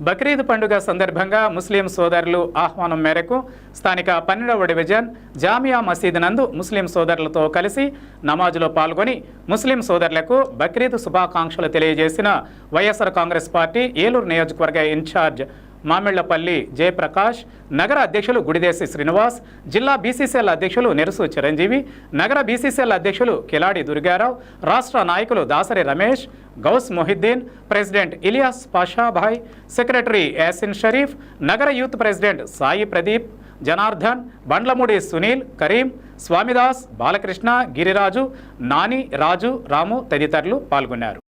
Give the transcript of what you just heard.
బక్రీద్ పండుగ సందర్భంగా ముస్లిం సోదరులు ఆహ్వానం మేరకు స్థానిక పన్నెండవ డివిజన్ జామియా మసీద్ నందు ముస్లిం సోదరులతో కలిసి నమాజులో పాల్గొని ముస్లిం సోదరులకు బక్రీద్ శుభాకాంక్షలు తెలియజేసిన వైఎస్ఆర్ కాంగ్రెస్ పార్టీ ఏలూరు నియోజకవర్గ ఇన్ఛార్జ్ మామిళ్ళపల్లి జయప్రకాష్ నగర అధ్యక్షులు గుడిదేశి శ్రీనివాస్ జిల్లా బీసీసీఎల్ అధ్యక్షులు నెరుసు చిరంజీవి నగర బీసీసీఎల్ అధ్యక్షులు కిలాడి దుర్గారావు రాష్ట్ర నాయకులు దాసరి రమేష్ గౌస్ మొహిద్దీన్ ప్రెసిడెంట్ ఇలియాస్ పాషాభాయ్ సెక్రటరీ యాసిన్ షరీఫ్ నగర యూత్ ప్రెసిడెంట్ సాయి ప్రదీప్ జనార్దన్ బండ్లమూడి సునీల్ కరీం స్వామిదాస్ బాలకృష్ణ గిరిరాజు నాని రాజు రాము తదితరులు పాల్గొన్నారు.